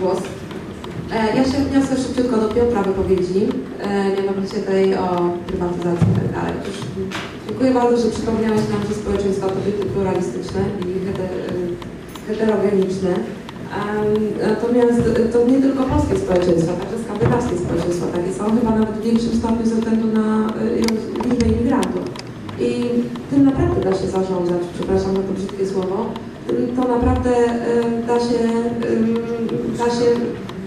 głos. E, Ja się odniosę szybciutko do Piotra wypowiedzi, e, mianowicie tej o prywatyzacji i tak dalej. Dziękuję bardzo, że przypomniałeś nam, że społeczeństwa to byty pluralistyczne i e, heterogeniczne. Natomiast to nie tylko polskie społeczeństwa, także skandynawskie społeczeństwa takie są, chyba nawet w większym stopniu ze względu na liczbę imigrantów. I tym naprawdę da się zarządzać, przepraszam za to brzydkie słowo, to naprawdę da się, da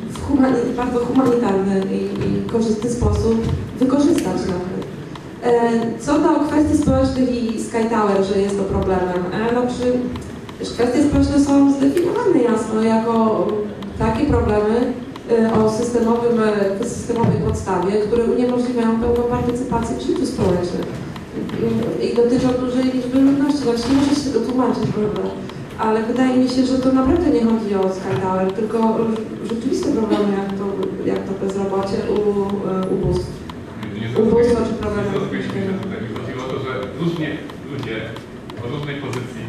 w humani bardzo humanitarny i, i korzystny sposób wykorzystać nawet. Co do kwestii społecznych i Sky Tower, że jest to problemem, e, czy Wiesz, Kwestie społeczne są zdefiniowane jasno jako takie problemy e, o systemowym, e, systemowej podstawie, które uniemożliwiają pełną partycypację w życiu społecznym I- dotyczą dużej liczby ludności. Znaczy nie muszę się tego tłumaczyć, prawda? Ale wydaje mi się, że to naprawdę nie chodzi o Sky tylko rzeczywiste problemy, jak to, jak to bezrobocie, u, e, ubóstwo. Ubóstwo czy problemy Nie zrozumieliśmy się tutaj. Mi chodziło o to, że różnie ludzie o różnej pozycji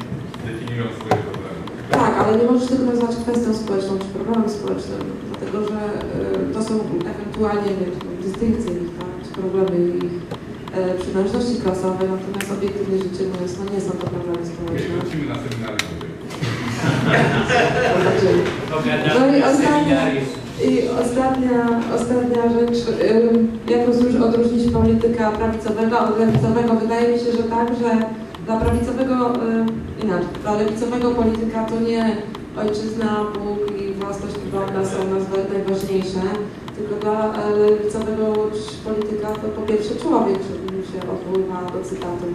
definiują swoje problemy. Tak, ale nie możesz tego nazwać kwestią społeczną czy problemem społecznym, dlatego że y, to są ewentualnie dystynkcje ich, tak, czy problemy ich y, przynależności klasowej, natomiast obiektywnie rzecz ujmując, no nie są to problemy społeczne. No i ostatnia, i ostatnia, ostatnia rzecz, jak odróżnić polityka prawicowego od lewicowego? Wydaje mi się, że tak, że dla prawicowego, inaczej, dla lewicowego polityka to nie ojczyzna, Bóg i własność prywatna są nazwa- najważniejsze, tylko dla e, lewicowego polityka to po pierwsze człowiek, czyli się odwoływa do cytatu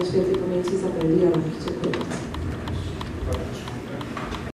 e, świętej pamięci Izabeli Janowic. Dziękuję.